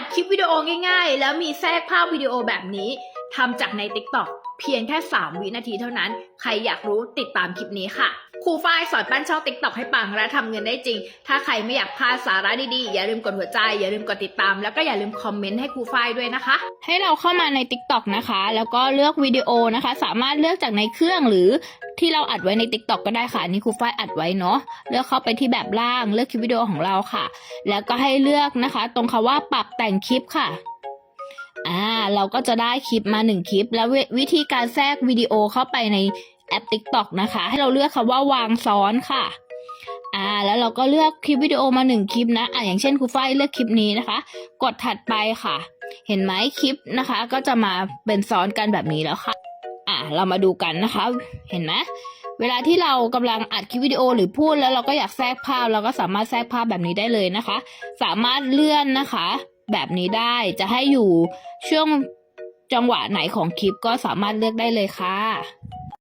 ดคลิปวิดีโอง่ายๆ แล้วมีแทรกภาพวิดีโอแบบนี้ทำจากใน TikTok เพียงแค่ 3 วินาทีเท่านั้น ใครอยากรู้ติดตามคลิปนี้ค่ะ ครูฝ้ายสอนปั้นช่อง TikTok ให้ปังและทำเงินได้จริง ถ้าใครไม่อยากพลาดสาระดีๆ อย่าลืมกดหัวใจ อย่าลืมกดติดตาม แล้วก็อย่าลืมคอมเมนต์ให้ครูฝ้ายด้วยนะคะ ให้เราเข้ามาใน TikTok นะคะ แล้วก็เลือกวิดีโอนะคะ สามารถเลือกจากในเครื่องหรือ ที่เราอัดไว้ใน TikTok ก็ได้ค่ะ อันนี่ครูฝ้ายอัดไว้เนาะเลือกเข้าไปที่แบบล่างเลือกคลิปวิดีโอของเราค่ะ แล้วก็ให้เลือกนะคะ ตรงคำว่าปรับแต่งคลิปค่ะอ่าเราก็จะได้คลิปมาหนึ่งคลิป แล้ววิธีการแทรกวิดีโอเข้าไปในแอป TikTok นะคะ ให้เราเลือกคำว่าวางซ้อนค่ะอ่าแล้วเราก็เลือกคลิปวิดีโอมาหนึ่งคลิปนะอ่าอย่างเช่นครูฝ้ายเลือกคลิปนี้นะคะ กดถัดไปค่ะ เห็นไหมคลิปนะคะ ก็จะมาเป็นซ้อนกันแบบนี้แล้วค่ะ เรามาดูกันนะคะ เห็นไหมเวลาที่เรากำลังอัดคลิปวิดีโอหรือพูดแล้วเราก็อยากแทรกภาพ เราก็สามารถแทรกภาพแบบนี้ได้เลยนะคะ สามารถเลื่อนนะคะ แบบนี้ได้จะให้อยู่ช่วงจังหวะไหนของคลิปก็สามารถเลือกได้เลยค่ะ